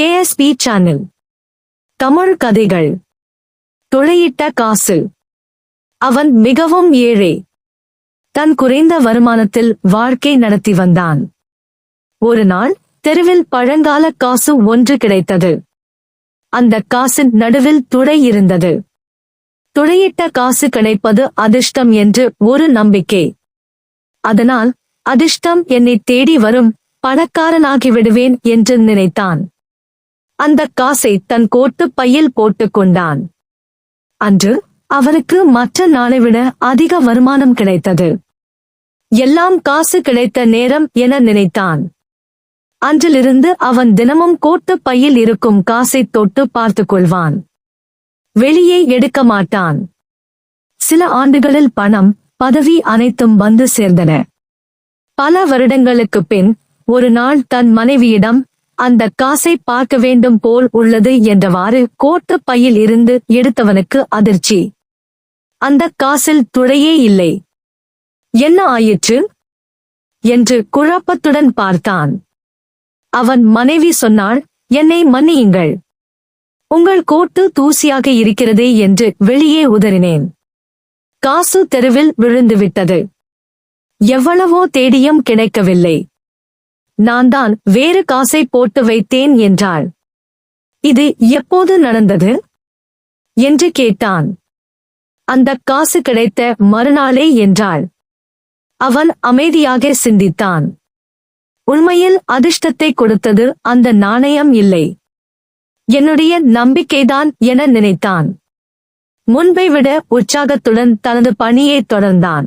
KSP channel Tamil கதைகள். துளையிட்ட காசு. அவன் மிகவும் ஏழை. தன் குறைந்த வருமானத்தில் வாழ்க்கை நடத்தி வந்தான். ஒரு நாள் தெருவில் பழங்கால காசு ஒன்று கிடைத்தது. அந்த காசின் நடுவில் துளை இருந்தது. துளையிட்ட காசு கிடைப்பது அதிர்ஷ்டம் என்று ஒரு நம்பிக்கை. அதனால் அதிர்ஷ்டம் என்னை தேடி வரும் பணக்காரனாகிவிடுவேன் என்று நினைத்தான். அந்த காசை தன் கோட்டு பையில் போட்டுக் கொண்டான். அன்று அவருக்கு மற்ற நாளை விட அதிக வருமானம் கிடைத்தது. எல்லாம் காசு கிடைத்த நேரம் என நினைத்தான். அன்றிலிருந்து அவன் தினமும் கோட்டு பையில் இருக்கும் காசை தொட்டு பார்த்துக் கொள்வான். வெளியே எடுக்க மாட்டான். சில ஆண்டுகளில் பணம் பதவி அனைத்தும் வந்து சேர்ந்தன. பல வருடங்களுக்குப் பின் ஒரு நாள் தன் மனைவியிடம் அந்த காசை பார்க்க வேண்டும் போல் உள்ளது என்றவாறு கோட்டு பையில் இருந்து எடுத்தவனுக்கு அதிர்ச்சி. அந்த காசில் துளையே இல்லை. என்ன ஆயிற்று? என்று குழப்பத்துடன் பார்த்தான். அவன் மனைவி சொன்னாள் என்னை மன்னியுங்கள். உங்கள் கோட்டு தூசியாக இருக்கிறதே என்று வெளியே உதறினேன். காசு தெருவில் விழுந்துவிட்டது. எவ்வளவோ தேடியும் கிடைக்கவில்லை. நான் தான் வேறு காசை போட்டு வைத்தேன் என்றாள். இது எப்போது நடந்தது? என்று கேட்டான். அந்த காசு கிடைத்த மறுநாளே என்றாள். அவன் அமைதியாக சிந்தித்தான். உண்மையில் அதிர்ஷ்டத்தை கொடுத்தது அந்த நாணயம் இல்லை. என்னுடைய நம்பிக்கைதான் என நினைத்தான். முன்பை விட உற்சாகத்துடன் தனது பணியை தொடர்ந்தான்.